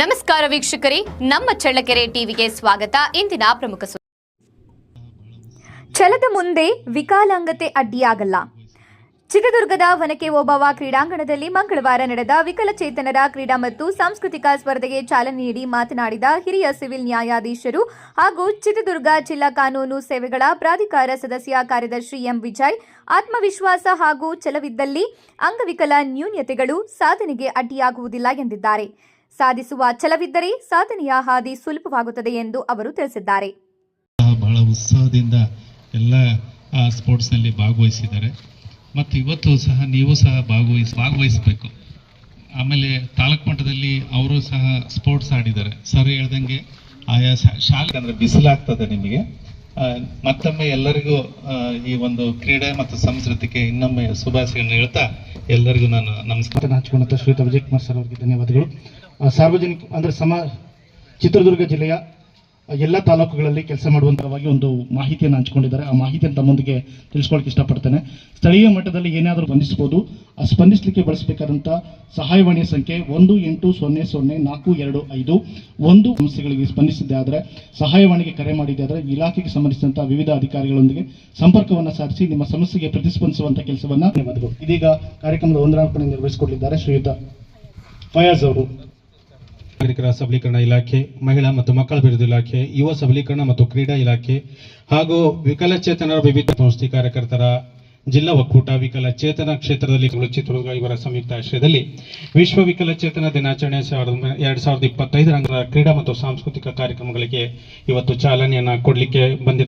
ನಮಸ್ಕಾರ ವೀಕ್ಷಕರೇ, ನಮ್ಮ ಚಳ್ಳಕೆರೆ ಟಿವಿಗೆ ಸ್ವಾಗತ. ಇಂದಿನ ಪ್ರಮುಖ ಸುದ್ದಿ. ಛಲದ ಮುಂದೆ ವಿಕಲಾಂಗತೆ ಅಡ್ಡಿಯಾಗಲ್ಲ. ಚಿತ್ರದುರ್ಗದ ವನಕೆ ಓಬವ್ವ ಕ್ರೀಡಾಂಗಣದಲ್ಲಿ ಮಂಗಳವಾರ ನಡೆದ ವಿಕಲಚೇತನರ ಕ್ರೀಡಾ ಮತ್ತು ಸಾಂಸ್ಕೃತಿಕ ಸ್ಪರ್ಧೆಗೆ ಚಾಲನೆ ನೀಡಿ ಮಾತನಾಡಿದ ಹಿರಿಯ ಸಿವಿಲ್ ನ್ಯಾಯಾಧೀಶರು ಹಾಗೂ ಚಿತ್ರದುರ್ಗ ಜಿಲ್ಲಾ ಕಾನೂನು ಸೇವೆಗಳ ಪ್ರಾಧಿಕಾರ ಸದಸ್ಯ ಕಾರ್ಯದರ್ಶಿ ಎಂ ವಿಜಯ್, ಆತ್ಮವಿಶ್ವಾಸ ಹಾಗೂ ಛಲವಿದ್ದಲ್ಲಿ ಅಂಗವಿಕಲ ನ್ಯೂನ್ಯತೆಗಳು ಸಾಧನೆಗೆ ಅಡ್ಡಿಯಾಗುವುದಿಲ್ಲ ಎಂದಿದ್ದಾರೆ. ಸಾಧಿಸುವ ಛಲವಿದ್ದರೆ ಸಾಧನೆಯ ಹಾದಿ ಸುಲಭವಾಗುತ್ತದೆ ಎಂದು ಅವರು ತಿಳಿಸಿದ್ದಾರೆ. ಬಹಳ ಉತ್ಸಾಹದಿಂದ ಎಲ್ಲ ಸ್ಪೋರ್ಟ್ಸ್ನಲ್ಲಿ ಭಾಗವಹಿಸಿದ್ದಾರೆ. ಮತ್ತು ಇವತ್ತು ಸಹ ನೀವು ಸಹ ಭಾಗವಹಿಸ, ಭಾಗವಹಿಸಬೇಕು. ಆಮೇಲೆ ತಾಲೂಕು ಮಟ್ಟದಲ್ಲಿ ಅವರು ಸಹ ಸ್ಪೋರ್ಟ್ಸ್ ಆಡಿದ್ದಾರೆ. ಸರ್ ಹೇಳ್ದಂಗೆ ಆಯಾ ಶಾಲೆ ಅಂದ್ರೆ ಬಿಸಿಲಾಗ್ತದೆ ನಿಮಗೆ. ಮತ್ತೊಮ್ಮೆ ಎಲ್ಲರಿಗೂ ಈ ಒಂದು ಕ್ರೀಡೆ ಮತ್ತು ಸಂಸ್ಕೃತಿಗೆ ಇನ್ನೊಮ್ಮೆ ಶುಭಾಶಯಗಳನ್ನು ಹೇಳ್ತಾ ಎಲ್ಲರಿಗೂ ನಾನು ನಮಸ್ಕಾರ. ಹಂಚಿಕೊಂಡಂಥ ಶ್ರೀಯುತ ವಿಜಯ್ ಕುಮಾರ್ ಸರ್ ಅವರಿಗೆ ಧನ್ಯವಾದಗಳು. ಸಾರ್ವಜನಿಕ, ಅಂದರೆ ಸಮ, ಚಿತ್ರದುರ್ಗ ಜಿಲ್ಲೆಯ ಎಲ್ಲ ತಾಲೂಕುಗಳಲ್ಲಿ ಕೆಲಸ ಮಾಡುವಂತರವಾಗಿ ಒಂದು ಮಾಹಿತಿಯನ್ನು ಹಂಚಿಕೊಂಡಿದ್ದಾರೆ. ಆ ಮಾಹಿತಿಯನ್ನು ತಮ್ಮೊಂದಿಗೆ ತಿಳಿಸ್ಕೊಳಕ್ಕೆ ಇಷ್ಟಪಡ್ತೇನೆ. ಸ್ಥಳೀಯ ಮಟ್ಟದಲ್ಲಿ ಏನಾದರೂ ಸ್ಪಂದಿಸಬಹುದು ಆ ಸ್ಪಂದಿಸಲಿಕ್ಕೆ ಬಳಸಬೇಕಾದಂಥ ಸಹಾಯವಾಣಿಯ ಸಂಖ್ಯೆ ಒಂದು ಎಂಟು ಸೊನ್ನೆ ಸೊನ್ನೆ ನಾಲ್ಕು ಎರಡು ಐದು. ಒಂದು ಸಮಸ್ಯೆಗಳಿಗೆ ಸ್ಪಂದಿಸಿದ್ದೆ ಆದರೆ, ಸಹಾಯವಾಣಿಗೆ ಕರೆ ಮಾಡಿದ್ದೆ ಆದರೆ, ಇಲಾಖೆಗೆ ಸಂಬಂಧಿಸಿದಂಥ ವಿವಿಧ ಅಧಿಕಾರಿಗಳೊಂದಿಗೆ ಸಂಪರ್ಕವನ್ನು ಸಾಧಿಸಿ, ನಿಮ್ಮ ಸಮಸ್ಯೆಗೆ ಪ್ರತಿಸ್ಪಂದಿಸುವಂಥ ಕೆಲಸವನ್ನು ಇದೀಗ ಕಾರ್ಯಕ್ರಮದ ಒಂದರಾರ್ಪಣೆ ನಿರ್ವಹಿಸಿಕೊಂಡಿದ್ದಾರೆ ಶ್ರೀಯುತ ಫಯಾಜ್ ಅವರು. ನಾಗರಿಕರ ಸಬಲೀಕರಣ ಇಲಾಖೆ, ಮಹಿಳಾ ಮತ್ತು ಮಕ್ಕಳ ಅಭಿವೃದ್ಧಿ ಇಲಾಖೆ, ಯುವ ಸಬಲೀಕರಣ ಮತ್ತು ಕ್ರೀಡಾ ಇಲಾಖೆ ಹಾಗೂ ವಿಕಲಚೇತನರ ವಿವಿಧ ಸಂಸ್ಥೆ ಕಾರ್ಯಕರ್ತರ ಜಿಲ್ಲಾ ಒಕ್ಕೂಟ ವಿಕಲಚೇತನ ಕ್ಷೇತ್ರದಲ್ಲಿ ಚಿತ್ರದುರ್ಗ ಇವರ ಸಂಯುಕ್ತ ಆಶ್ರಯದಲ್ಲಿ ವಿಶ್ವ ವಿಕಲಚೇತನ ದಿನಾಚರಣೆ ಸಾವಿರದ ಎರಡ್ ಸಾವಿರದ ಇಪ್ಪತ್ತೈದರ ಕ್ರೀಡಾ ಮತ್ತು ಸಾಂಸ್ಕೃತಿಕ ಕಾರ್ಯಕ್ರಮಗಳಿಗೆ ಇವತ್ತು ಚಾಲನೆಯನ್ನ ಕೊಡಲಿಕ್ಕೆ ಬಂದಿದೆ.